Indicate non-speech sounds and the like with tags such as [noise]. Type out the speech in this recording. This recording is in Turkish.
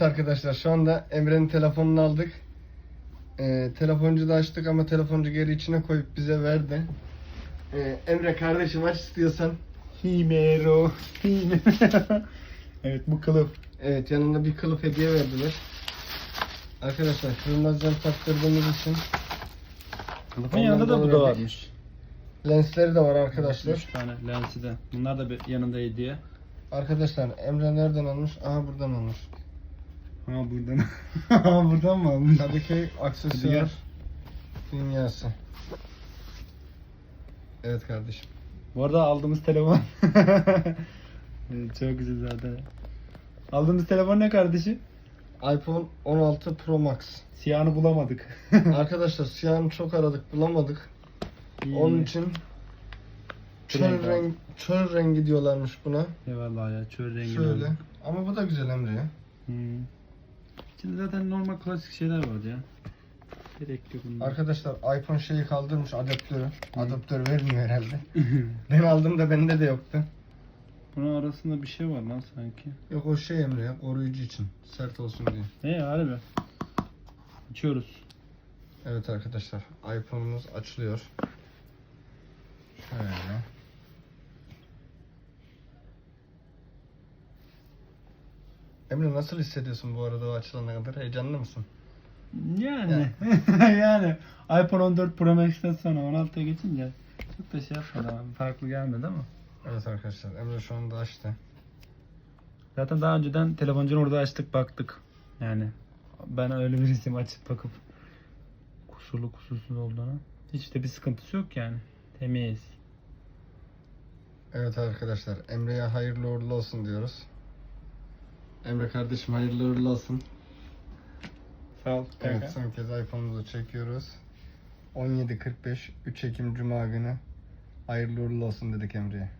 Arkadaşlar şu anda Emre'nin telefonunu aldık. Ee, telefoncu da açtık ama telefoncu geri içine koyup bize verdi. Ee, Emre kardeşim aç istiyorsan. Himero. Himero. [laughs] evet bu kılıf. Evet yanında bir kılıf hediye verdiler. Arkadaşlar kırmızı cam taktırdığımız için Kılıfın yanında da bu da varmış. lensleri de var arkadaşlar. 3 tane lensi de. Bunlar da bir yanında hediye. Arkadaşlar Emre nereden almış? Aha buradan almış. Ha buradan. [laughs] Ha buradan mı almış? Kadıköy aksesuar dünyası. Evet kardeşim. Bu arada aldığımız telefon. [laughs] evet, çok güzel zaten. Aldığımız telefon ne kardeşim? iPhone 16 Pro Max. Siyahını bulamadık. [laughs] Arkadaşlar siyahını çok aradık bulamadık. İyi. Onun için çöl Renk abi. rengi, çöl rengi diyorlarmış buna. Eyvallah ya çöl rengi. Şöyle. Ama bu da güzel Emre ya. Hmm. Şimdi zaten normal klasik şeyler var ya. Gerek yok bunda. Arkadaşlar iPhone şeyi kaldırmış adaptörü. Adaptör vermiyor herhalde. [laughs] ben aldım da bende de yoktu. Bunun arasında bir şey var lan sanki. Yok o şey Emre ya koruyucu için. Sert olsun diye. Ne harbi? Açıyoruz. Evet arkadaşlar iPhone'umuz açılıyor. Şöyle. Emre nasıl hissediyorsun bu arada o açılana kadar? Heyecanlı mısın? Yani. yani. [laughs] iPhone 14 Pro Max'ten sonra 16'ya geçince çok da şey yapmadı farklı gelmedi ama. Evet arkadaşlar Emre şu anda açtı. Zaten daha önceden telefoncunu orada açtık baktık. Yani ben öyle birisiyim açıp bakıp kusurlu kusursuz olduğuna. Hiç de bir sıkıntısı yok yani. Temiz. Evet arkadaşlar Emre'ye hayırlı uğurlu olsun diyoruz. Emre kardeşim hayırlı uğurlu olsun. Sağ ol. Evet son kez iPhone'umuzu çekiyoruz. 17.45 3 Ekim Cuma günü hayırlı uğurlu olsun dedik Emre'ye.